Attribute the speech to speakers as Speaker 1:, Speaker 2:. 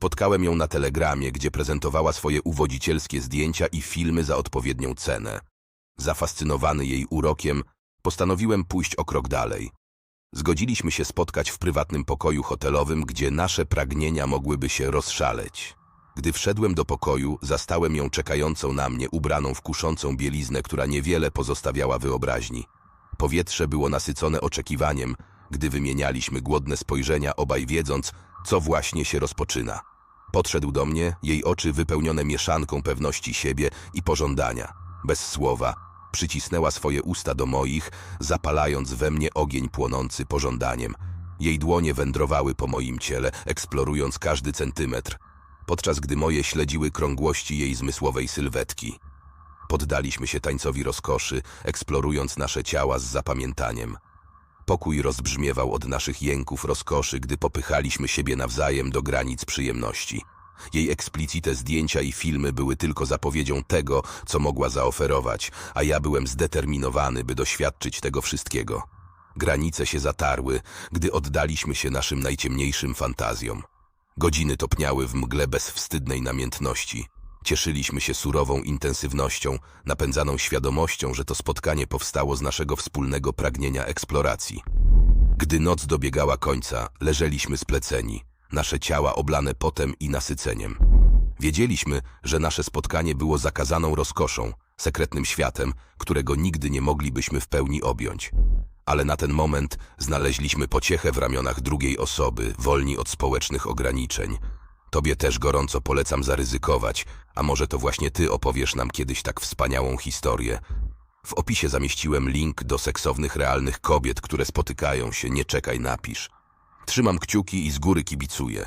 Speaker 1: Spotkałem ją na telegramie, gdzie prezentowała swoje uwodzicielskie zdjęcia i filmy za odpowiednią cenę. Zafascynowany jej urokiem, postanowiłem pójść o krok dalej. Zgodziliśmy się spotkać w prywatnym pokoju hotelowym, gdzie nasze pragnienia mogłyby się rozszaleć. Gdy wszedłem do pokoju, zastałem ją czekającą na mnie, ubraną w kuszącą bieliznę, która niewiele pozostawiała wyobraźni. Powietrze było nasycone oczekiwaniem, gdy wymienialiśmy głodne spojrzenia, obaj wiedząc, co właśnie się rozpoczyna. Podszedł do mnie, jej oczy wypełnione mieszanką pewności siebie i pożądania. Bez słowa, przycisnęła swoje usta do moich, zapalając we mnie ogień płonący pożądaniem. Jej dłonie wędrowały po moim ciele, eksplorując każdy centymetr, podczas gdy moje śledziły krągłości jej zmysłowej sylwetki. Poddaliśmy się tańcowi rozkoszy, eksplorując nasze ciała z zapamiętaniem. Pokój rozbrzmiewał od naszych jęków rozkoszy, gdy popychaliśmy siebie nawzajem do granic przyjemności. Jej eksplicite zdjęcia i filmy były tylko zapowiedzią tego, co mogła zaoferować, a ja byłem zdeterminowany, by doświadczyć tego wszystkiego. Granice się zatarły, gdy oddaliśmy się naszym najciemniejszym fantazjom. Godziny topniały w mgle bezwstydnej namiętności. Cieszyliśmy się surową intensywnością, napędzaną świadomością, że to spotkanie powstało z naszego wspólnego pragnienia eksploracji. Gdy noc dobiegała końca, leżeliśmy spleceni, nasze ciała oblane potem i nasyceniem. Wiedzieliśmy, że nasze spotkanie było zakazaną rozkoszą, sekretnym światem, którego nigdy nie moglibyśmy w pełni objąć. Ale na ten moment znaleźliśmy pociechę w ramionach drugiej osoby, wolni od społecznych ograniczeń. Tobie też gorąco polecam zaryzykować, a może to właśnie ty opowiesz nam kiedyś tak wspaniałą historię. W opisie zamieściłem link do seksownych, realnych kobiet, które spotykają się. Nie czekaj, napisz. Trzymam kciuki i z góry kibicuję.